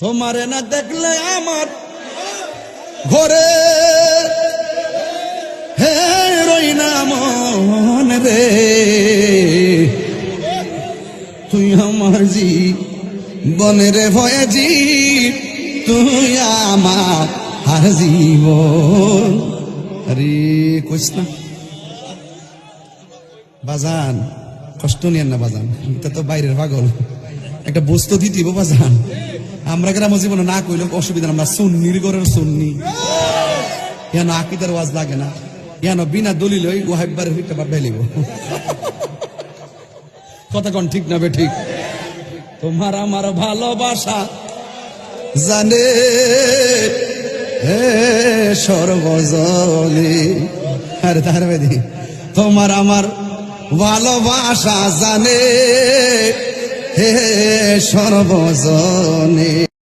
তোমারে না দেখলে আমার ঘরে হে, রই না মন রে। তুই আমার জি বনের ভয়ে জি তুই আমার আর জীবন। আরে, কইস না। বাজান, কষ্ট নিয়েন না বাজান, এটা তো বাইরের পাগল। একটা বস্তু দিতে বাজান। আমরা গ্রাম জীবনে না কইলে অসুবিধা আমরা সুন্নির ঘরের সুন্নি। ইয়ানো আকিদার ওয়াজ লাগে না। ইয়ানো বিনা দলিল ওই ওহাইবার হইতে বা বেলিব। কথা কোন ঠিক না ঠিক? তোমার আমার ভালোবাসা জানে হে সর্বজনে। আরে তার তোমার আমার ভালোবাসা জানে হে সর্বজনে।